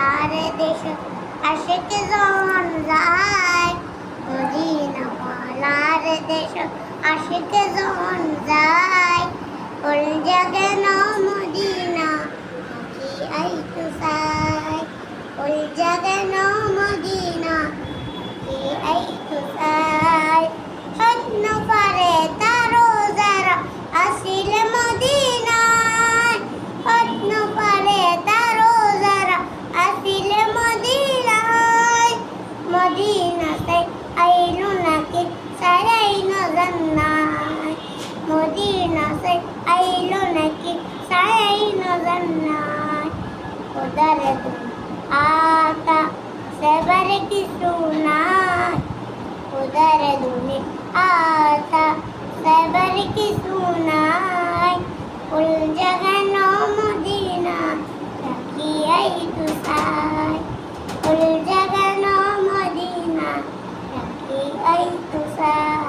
তার দেশে আশেক যখন যায় মদিনা পালার দেশে আশেক যখন যায়। say I don't like it. Say I know the night. కుదరదు ఆట శబరికి సూనా కుదరదు ఆట శబరికి సూనా కుల్ జగనో ముదీనా రఖీ ఐదు సాయ్ కుల్ జగనో ముదీనా రఖీ ఐదు సాయ్